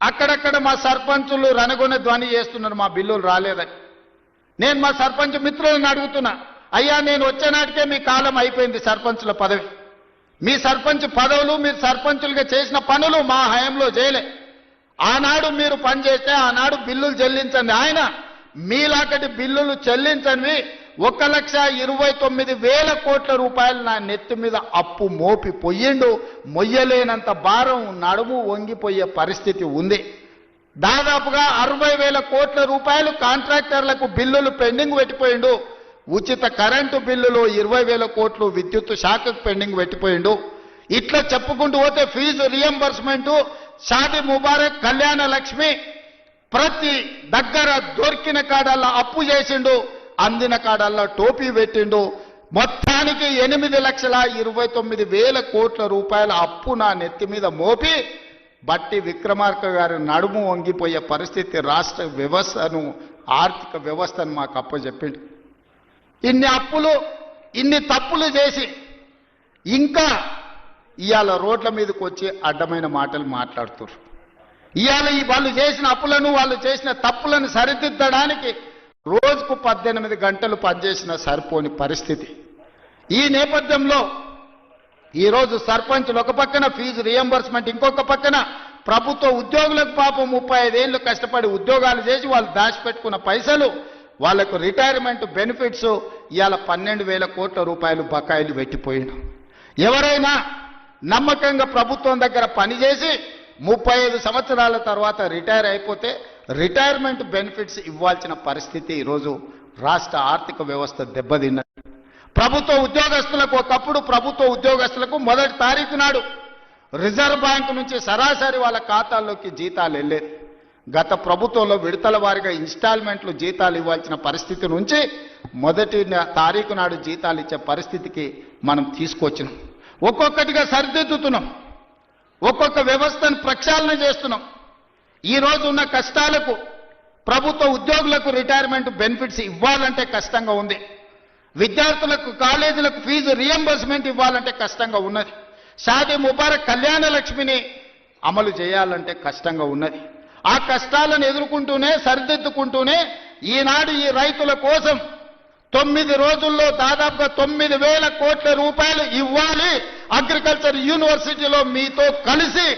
అక్కడక్కడ మా సర్పంచులు రణగొనే ధ్వని చేస్తున్నారు మా బిల్లులు రాలేదని. నేను మా సర్పంచ్ మిత్రులను అడుగుతున్నా అయ్యా నేను వచ్చేనాటికే మీ కాలం అయిపోయింది సర్పంచుల పదవి. మీ సర్పంచ్ పదవులు మీరు సర్పంచులుగా చేసిన పనులు మా హయంలో చేయలే. ఆనాడు మీరు పనిచేస్తే ఆనాడు బిల్లులు చెల్లించండి. ఆయన మీలాకటి బిల్లులు చెల్లించనివి ఒక లక్ష ఇరవై తొమ్మిది వేల కోట్ల రూపాయలు నా నెత్తి మీద అప్పు మోపి పొయ్యిండు. మొయ్యలేనంత భారం నడుము వంగిపోయే పరిస్థితి ఉంది. దాదాపుగా అరవై వేల కోట్ల రూపాయలు కాంట్రాక్టర్లకు బిల్లులు పెండింగ్ పెట్టిపోయిండు. ఉచిత కరెంటు బిల్లులు ఇరవై వేల కోట్లు విద్యుత్ శాఖకు పెండింగ్ పెట్టిపోయిండు. ఇట్లా చెప్పుకుంటూ పోతే ఫీజు రియంబర్స్మెంటు షాది ముబారక్ కళ్యాణ లక్ష్మి ప్రతి దగ్గర దొరికిన కాడల్లా అప్పు చేసిండు. అందిన కాడల్లా టోపీ పెట్టిండు. మొత్తానికి ఎనిమిది లక్షల ఇరవై తొమ్మిది వేల కోట్ల రూపాయల అప్పు నా నెత్తి మీద మోపి బట్టి విక్రమార్క గారి నడుము వంగిపోయే పరిస్థితి రాష్ట్ర వ్యవస్థను ఆర్థిక వ్యవస్థను మాకు అప్పచెప్పిండు. ఇన్ని అప్పులు ఇన్ని తప్పులు చేసి ఇంకా ఇవాళ రోడ్ల మీదకి వచ్చి అడ్డమైన మాటలు మాట్లాడుతున్నారు ఇవాళ ఈ వాళ్ళు చేసిన అప్పులను వాళ్ళు చేసిన తప్పులను సరిదిద్దడానికి రోజుకు పద్దెనిమిది గంటలు పనిచేసిన సరిపోని పరిస్థితి. ఈ నేపథ్యంలో ఈరోజు సర్పంచ్లు ఒక పక్కన ఫీజు రియంబర్స్మెంట్ ఇంకొక పక్కన ప్రభుత్వ ఉద్యోగులకు పాపం ముప్పై ఐదేళ్ళు కష్టపడి ఉద్యోగాలు చేసి వాళ్ళు దాచిపెట్టుకున్న పైసలు వాళ్ళకు రిటైర్మెంట్ బెనిఫిట్స్ ఇవాళ పన్నెండు వేల కోట్ల రూపాయలు బకాయిలు పెట్టిపోయినాం. ఎవరైనా నమ్మకంగా ప్రభుత్వం దగ్గర పనిచేసి ముప్పై ఐదు సంవత్సరాల తర్వాత రిటైర్ అయిపోతే రిటైర్మెంట్ బెనిఫిట్స్ ఇవ్వాల్సిన పరిస్థితి ఈరోజు రాష్ట్ర ఆర్థిక వ్యవస్థ దెబ్బతిన్నది. ప్రభుత్వ ఉద్యోగస్తులకు ఒకప్పుడు ప్రభుత్వ ఉద్యోగస్తులకు మొదటి తారీఖు నాడు రిజర్వ్ బ్యాంక్ నుంచి సరాసరి వాళ్ళ ఖాతాల్లోకి జీతాలు వెళ్ళేది. గత ప్రభుత్వంలో విడతల వారిగా ఇన్స్టాల్మెంట్లు జీతాలు ఇవ్వాల్సిన పరిస్థితి నుంచి మొదటి తారీఖు నాడు జీతాలు ఇచ్చే పరిస్థితికి మనం తీసుకొచ్చినాం. ఒక్కొక్కటిగా సరిదిద్దుతున్నాం. ఒక్కొక్క వ్యవస్థను ప్రక్షాళన చేస్తున్నాం. ఈ రోజు ఉన్న కష్టాలకు ప్రభుత్వ ఉద్యోగులకు రిటైర్మెంట్ బెనిఫిట్స్ ఇవ్వాలంటే కష్టంగా ఉంది. విద్యార్థులకు కాలేజీలకు ఫీజు రియంబర్స్మెంట్ ఇవ్వాలంటే కష్టంగా ఉన్నది. షాదీ ముబారక్ కళ్యాణ లక్ష్మిని అమలు చేయాలంటే కష్టంగా ఉన్నది. ఆ కష్టాలను ఎదుర్కొంటూనే సరిదిద్దుకుంటూనే ఈనాడు ఈ రైతుల కోసం తొమ్మిది రోజుల్లో దాదాపుగా తొమ్మిది వేల కోట్ల రూపాయలు ఇవ్వాలి అగ్రికల్చర్ యూనివర్సిటీలో మీతో కలిసి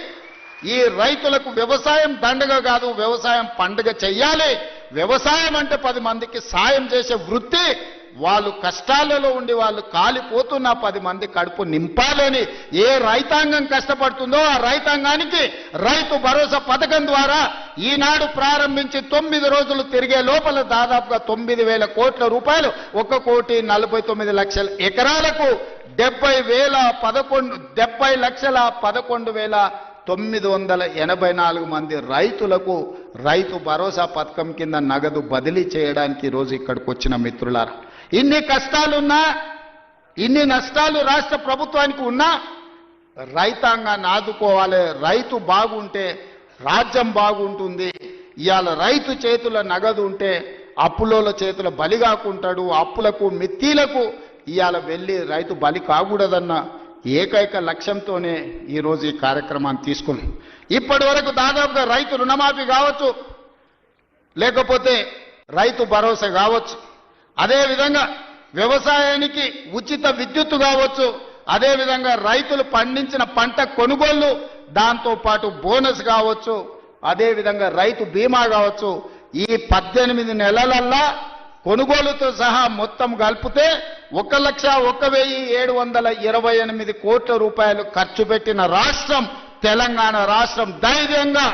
ఈ రైతులకు వ్యవసాయం దండగ కాదు వ్యవసాయం పండుగ చెయ్యాలి. వ్యవసాయం అంటే పది మందికి సాయం చేసే వృత్తి. వాళ్ళు కష్టాలలో ఉండి వాళ్ళు కాలిపోతున్న పది మంది కడుపు నింపాలని ఏ రైతాంగం కష్టపడుతుందో ఆ రైతాంగానికి రైతు భరోసా పథకం ద్వారా ఈనాడు ప్రారంభించి తొమ్మిది రోజులు తిరిగే లోపల దాదాపుగా తొమ్మిది వేల కోట్ల రూపాయలు ఒక కోటి నలభై తొమ్మిది లక్షల ఎకరాలకు డెబ్బై వేల పదకొండు డెబ్బై లక్షల పదకొండు వేల తొమ్మిది వందల ఎనభై నాలుగు మంది రైతులకు రైతు భరోసా పథకం కింద నగదు బదిలీ చేయడానికి ఈరోజు ఇక్కడికి వచ్చిన మిత్రులారా. ఇన్ని కష్టాలున్నా ఇన్ని నష్టాలు రాష్ట్ర ప్రభుత్వానికి ఉన్నా రైతాంగాన్ని ఆదుకోవాలి రైతు బాగుంటే రాజ్యం బాగుంటుంది ఇవాళ రైతు చేతుల నగదు ఉంటే అప్పులోల చేతుల బలి కాకుంటాడు అప్పులకు మిత్తీలకు ఇవాళ వెళ్ళి రైతు బలి కాకూడదన్న ఏకైక లక్ష్యంతోనే ఈరోజు ఈ కార్యక్రమాన్ని తీసుకున్నాం. ఇప్పటి వరకు దాదాపుగా రైతు రుణమాఫీ కావచ్చు లేకపోతే రైతు భరోసా కావచ్చు అదేవిధంగా వ్యవసాయానికి ఉచిత విద్యుత్తు కావచ్చు అదేవిధంగా రైతులు పండించిన పంట కొనుగోళ్ళు దాంతో పాటు బోనస్ కావచ్చు అదేవిధంగా రైతు బీమా కావచ్చు ఈ పద్దెనిమిది నెలలల్లా కొనుగోలుతో సహా మొత్తం కలిపితే ఒక లక్ష ఒక వెయ్యి ఏడు వందల ఇరవై ఎనిమిది కోట్ల రూపాయలు ఖర్చు పెట్టిన రాష్ట్రం తెలంగాణ రాష్ట్రం ధైర్యంగా.